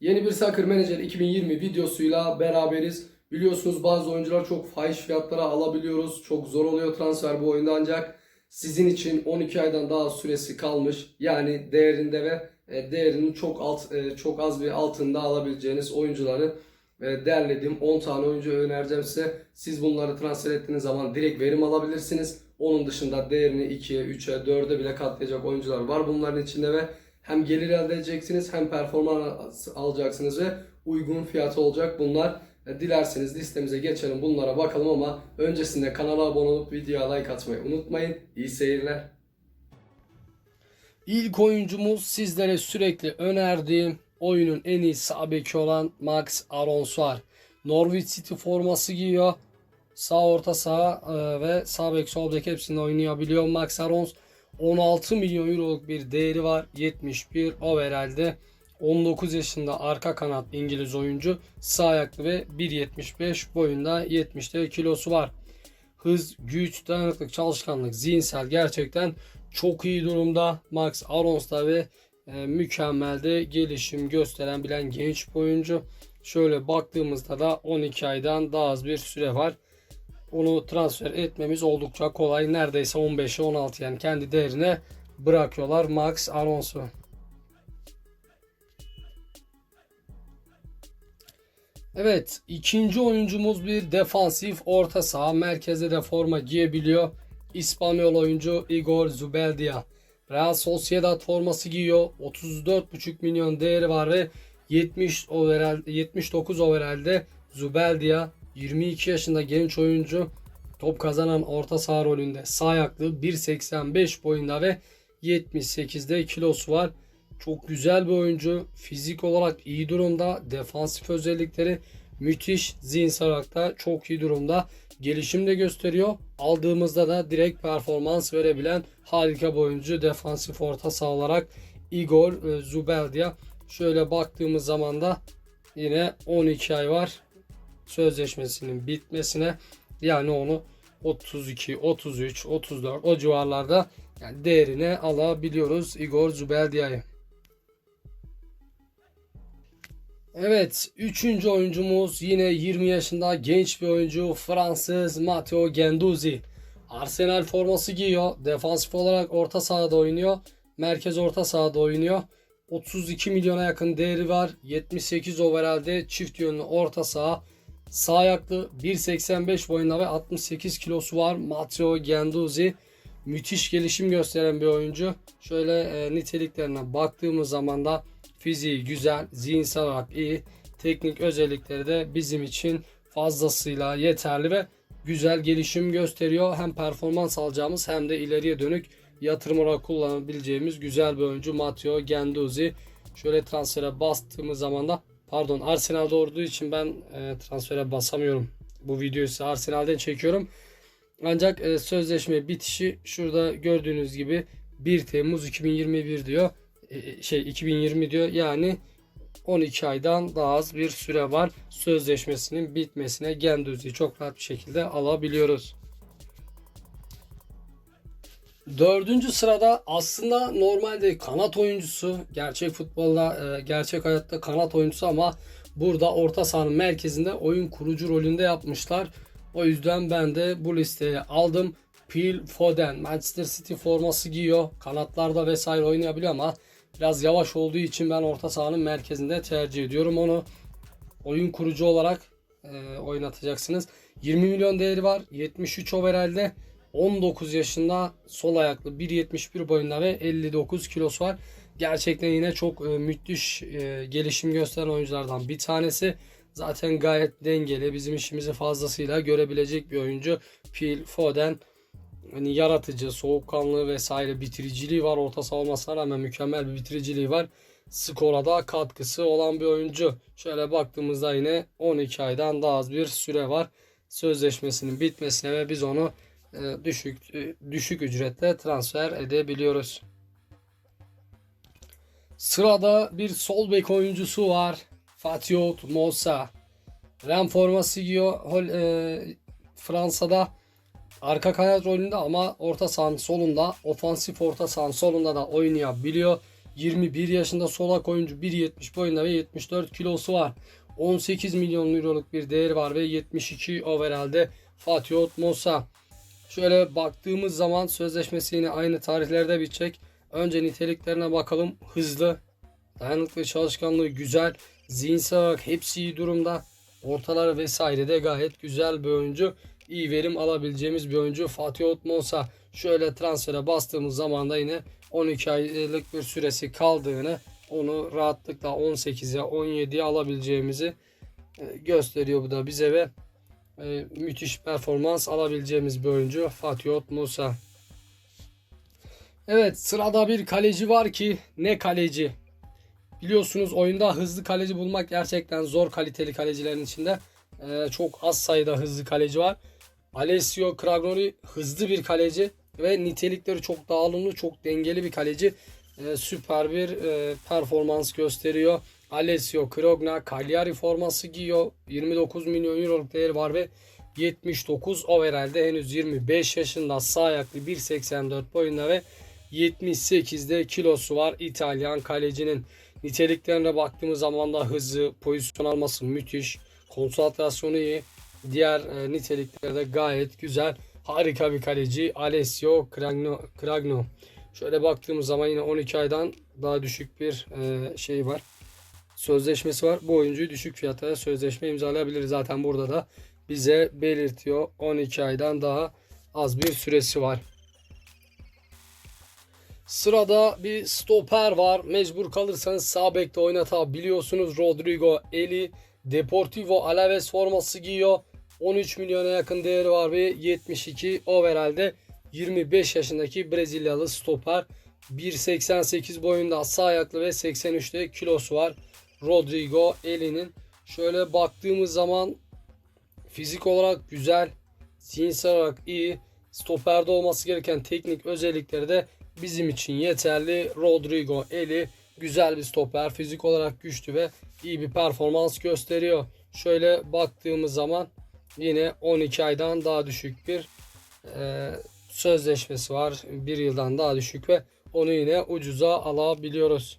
Yeni bir Soccer Manager 2020 videosuyla beraberiz. Biliyorsunuz bazı oyuncular çok fahiş fiyatlara alabiliyoruz. Çok zor oluyor transfer bu oyunda ancak sizin için 12 aydan daha süresi kalmış. Yani değerinde ve e, değerinin çok alt e, çok az bir altında alabileceğiniz oyuncuları e, derledim. 10 tane oyuncu önereceğim size. Siz bunları transfer ettiğiniz zaman direkt verim alabilirsiniz. Onun dışında değerini 2'ye, 3'e, 4'e bile katlayacak oyuncular var bunların içinde ve hem gelir elde edeceksiniz hem performans alacaksınız ve uygun fiyatı olacak bunlar. E, Dilerseniz listemize geçelim bunlara bakalım ama öncesinde kanala abone olup videoya like atmayı unutmayın. İyi seyirler. İlk oyuncumuz sizlere sürekli önerdiğim oyunun en iyi sağ beki olan Max Arons var. Norwich City forması giyiyor. Sağ orta saha e, ve sağ bek sol bek hepsinde oynayabiliyor. Max Arons 16 milyon euroluk bir değeri var. 71 overall'de. 19 yaşında arka kanat İngiliz oyuncu. Sağ ayaklı ve 1.75 boyunda 70'te kilosu var. Hız, güç, dayanıklık, çalışkanlık, zihinsel gerçekten çok iyi durumda. Max Arons'ta ve e, mükemmel de gelişim gösteren bilen genç bir oyuncu. Şöyle baktığımızda da 12 aydan daha az bir süre var. Onu transfer etmemiz oldukça kolay. Neredeyse 15'e 16 yani kendi değerine bırakıyorlar Max Arons'u. Evet ikinci oyuncumuz bir defansif orta saha. Merkezde de forma giyebiliyor. İspanyol oyuncu Igor Zubeldia. Real Sociedad forması giyiyor. 34,5 milyon değeri var ve 70 overall, 79 overall'de Zubeldia 22 yaşında genç oyuncu top kazanan orta saha rolünde sağ ayaklı 1.85 boyunda ve 78'de kilosu var. Çok güzel bir oyuncu. Fizik olarak iyi durumda. Defansif özellikleri müthiş. Zihinsel olarak da çok iyi durumda. Gelişim de gösteriyor. Aldığımızda da direkt performans verebilen harika bir oyuncu. Defansif orta saha olarak Igor e, Zubeldia. Şöyle baktığımız zaman da yine 12 ay var sözleşmesinin bitmesine. Yani onu 32, 33, 34 o civarlarda yani değerine alabiliyoruz Igor Zubeldia'yı. Evet, üçüncü oyuncumuz yine 20 yaşında genç bir oyuncu Fransız Matteo Gendouzi. Arsenal forması giyiyor. Defansif olarak orta sahada oynuyor. Merkez orta sahada oynuyor. 32 milyona yakın değeri var. 78 overall'de çift yönlü orta saha. Sağ ayaklı 1.85 boyunda ve 68 kilosu var. Matteo Gendouzi müthiş gelişim gösteren bir oyuncu. Şöyle e, niteliklerine baktığımız zaman da fiziği güzel, zihinsel olarak iyi. Teknik özellikleri de bizim için fazlasıyla yeterli ve güzel gelişim gösteriyor. Hem performans alacağımız hem de ileriye dönük yatırım olarak kullanabileceğimiz güzel bir oyuncu Matteo Gendouzi. Şöyle transfere bastığımız zaman da pardon Arsenal'de olduğu için ben e, transfere basamıyorum. Bu videoyu size Arsenal'den çekiyorum. Ancak e, sözleşme bitişi şurada gördüğünüz gibi 1 Temmuz 2021 diyor. E, şey 2020 diyor. Yani 12 aydan daha az bir süre var. Sözleşmesinin bitmesine Gendouzi'yi çok rahat bir şekilde alabiliyoruz. Dördüncü sırada aslında normalde kanat oyuncusu. Gerçek futbolda, e, gerçek hayatta kanat oyuncusu ama burada orta sahanın merkezinde oyun kurucu rolünde yapmışlar. O yüzden ben de bu listeye aldım. Phil Foden Manchester City forması giyiyor. Kanatlarda vesaire oynayabiliyor ama biraz yavaş olduğu için ben orta sahanın merkezinde tercih ediyorum onu. Oyun kurucu olarak e, oynatacaksınız. 20 milyon değeri var. 73 overall'de 19 yaşında sol ayaklı 1.71 boyunda ve 59 kilosu var. Gerçekten yine çok e, müthiş e, gelişim gösteren oyunculardan bir tanesi. Zaten gayet dengeli. Bizim işimizi fazlasıyla görebilecek bir oyuncu. Phil Foden hani yaratıcı, soğukkanlı vesaire bitiriciliği var. Orta saha olmasına rağmen mükemmel bir bitiriciliği var. Skora da katkısı olan bir oyuncu. Şöyle baktığımızda yine 12 aydan daha az bir süre var. Sözleşmesinin bitmesine ve biz onu düşük e, düşük ücretle transfer edebiliyoruz. Sırada bir sol bek oyuncusu var. Fatih Mosa. Ren forması giyiyor. E, Fransa'da arka kanat rolünde ama orta sahanın solunda ofansif orta sahanın solunda da oynayabiliyor. 21 yaşında solak oyuncu 1.70 boyunda ve 74 kilosu var. 18 milyon euroluk bir değeri var ve 72 overall'de Fatih Otmosa. Şöyle baktığımız zaman sözleşmesi yine aynı tarihlerde bitecek. Önce niteliklerine bakalım. Hızlı, dayanıklı, çalışkanlığı güzel, zihinsel olarak hepsi iyi durumda. Ortaları vesaire de gayet güzel bir oyuncu. İyi verim alabileceğimiz bir oyuncu. Fatih Otmosa şöyle transfere bastığımız zaman da yine 12 aylık bir süresi kaldığını onu rahatlıkla 18'e 17'ye alabileceğimizi e, gösteriyor bu da bize ve e, müthiş performans alabileceğimiz bir oyuncu Fatih Musa. Evet sırada bir kaleci var ki ne kaleci. Biliyorsunuz oyunda hızlı kaleci bulmak gerçekten zor kaliteli kalecilerin içinde. E, çok az sayıda hızlı kaleci var. Alessio Cragnoli hızlı bir kaleci ve nitelikleri çok dağılımlı, çok dengeli bir kaleci. E, süper bir e, performans gösteriyor. Alessio Krogna Cagliari forması giyiyor. 29 milyon euroluk değeri var ve 79 overall'de henüz 25 yaşında sağ ayaklı 1.84 boyunda ve 78'de kilosu var İtalyan kalecinin. Niteliklerine baktığımız zaman da hızı, pozisyon alması müthiş. Konsantrasyonu iyi. Diğer e, nitelikleri de gayet güzel. Harika bir kaleci Alessio Cragno. Cragno. Şöyle baktığımız zaman yine 12 aydan daha düşük bir e, şey var. Sözleşmesi var. Bu oyuncuyu düşük fiyata sözleşme imzalayabilir. Zaten burada da bize belirtiyor. 12 aydan daha az bir süresi var. Sırada bir stoper var. Mecbur kalırsanız sağ bekte oynatabiliyorsunuz. Rodrigo Eli Deportivo Alaves forması giyiyor. 13 milyona yakın değeri var ve 72 overall'de 25 yaşındaki Brezilyalı stoper. 1.88 boyunda sağ ayaklı ve 83'te kilosu var. Rodrigo Eli'nin. Şöyle baktığımız zaman fizik olarak güzel, zihinsel olarak iyi. Stoperde olması gereken teknik özellikleri de bizim için yeterli. Rodrigo Eli güzel bir stoper. Fizik olarak güçlü ve iyi bir performans gösteriyor. Şöyle baktığımız zaman yine 12 aydan daha düşük bir e, sözleşmesi var. Bir yıldan daha düşük ve onu yine ucuza alabiliyoruz.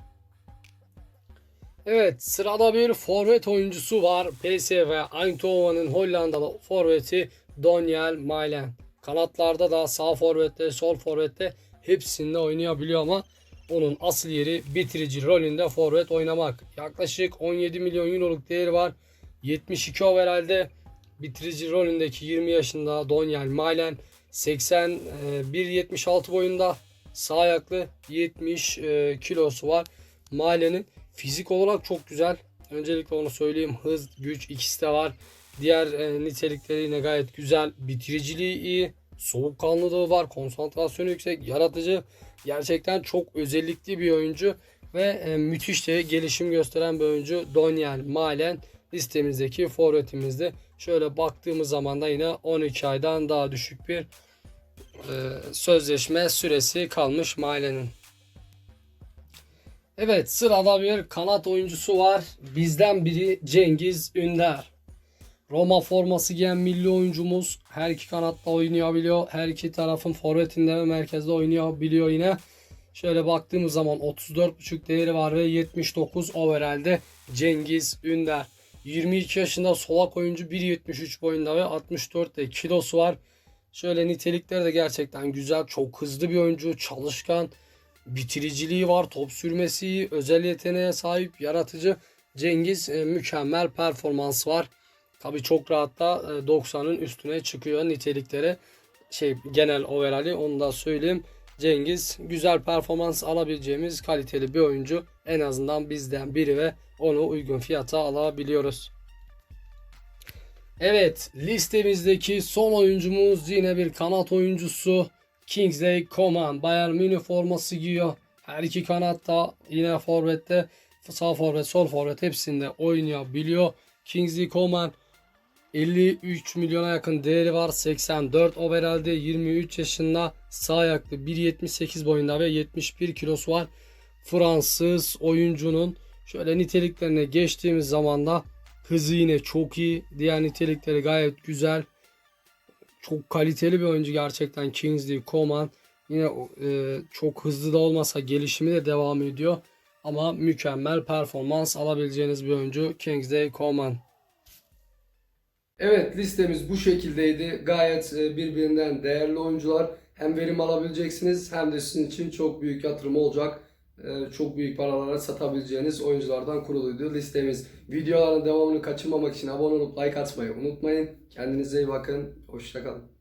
Evet sırada bir forvet oyuncusu var. PSV Eindhoven'ın Hollandalı forveti Daniel Malen. Kanatlarda da sağ forvette, sol forvette hepsinde oynayabiliyor ama onun asıl yeri bitirici rolünde forvet oynamak. Yaklaşık 17 milyon euroluk değeri var. 72 overall'de bitirici rolündeki 20 yaşında Daniel Malen 81-76 boyunda sağ ayaklı 70 e, kilosu var. Malen'in fizik olarak çok güzel. Öncelikle onu söyleyeyim. Hız, güç ikisi de var. Diğer e, nitelikleri yine gayet güzel. Bitiriciliği iyi. Soğukkanlılığı var. Konsantrasyonu yüksek. Yaratıcı. Gerçekten çok özellikli bir oyuncu. Ve e, müthiş de gelişim gösteren bir oyuncu. Daniel Malen listemizdeki forvetimizde. Şöyle baktığımız zaman da yine 12 aydan daha düşük bir e, sözleşme süresi kalmış Malen'in. Evet sırada bir kanat oyuncusu var. Bizden biri Cengiz Ünder. Roma forması giyen milli oyuncumuz her iki kanatta oynayabiliyor. Her iki tarafın forvetinde ve merkezde oynayabiliyor yine. Şöyle baktığımız zaman 34.5 değeri var ve 79 overall'de Cengiz Ünder. 22 yaşında solak oyuncu 1.73 boyunda ve 64 de kilosu var. Şöyle nitelikleri de gerçekten güzel. Çok hızlı bir oyuncu. Çalışkan. Bitiriciliği var. Top sürmesi. Özel yeteneğe sahip. Yaratıcı. Cengiz e, mükemmel performans var. Tabi çok rahat da e, 90'ın üstüne çıkıyor nitelikleri. Şey genel overall'i onu da söyleyeyim. Cengiz güzel performans alabileceğimiz kaliteli bir oyuncu. En azından bizden biri ve onu uygun fiyata alabiliyoruz. Evet listemizdeki son oyuncumuz yine bir kanat oyuncusu. Kingsley Coman. Bayern Münih forması giyiyor. Her iki kanatta yine forvette sağ forvet sol forvet hepsinde oynayabiliyor. Kingsley Coman 53 milyona yakın değeri var. 84 overall'de 23 yaşında sağ ayaklı 1.78 boyunda ve 71 kilosu var. Fransız oyuncunun şöyle niteliklerine geçtiğimiz zaman da hızı yine çok iyi. Diğer nitelikleri gayet güzel. Çok kaliteli bir oyuncu gerçekten Kingsley Coman. Yine e, çok hızlı da olmasa gelişimi de devam ediyor. Ama mükemmel performans alabileceğiniz bir oyuncu Kingsley Coman. Evet listemiz bu şekildeydi. Gayet e, birbirinden değerli oyuncular. Hem verim alabileceksiniz hem de sizin için çok büyük yatırım olacak. E, Çok büyük paralara satabileceğiniz oyunculardan kuruluydu listemiz. Videoların devamını kaçırmamak için abone olup like atmayı unutmayın. Kendinize iyi bakın. Hoşçakalın.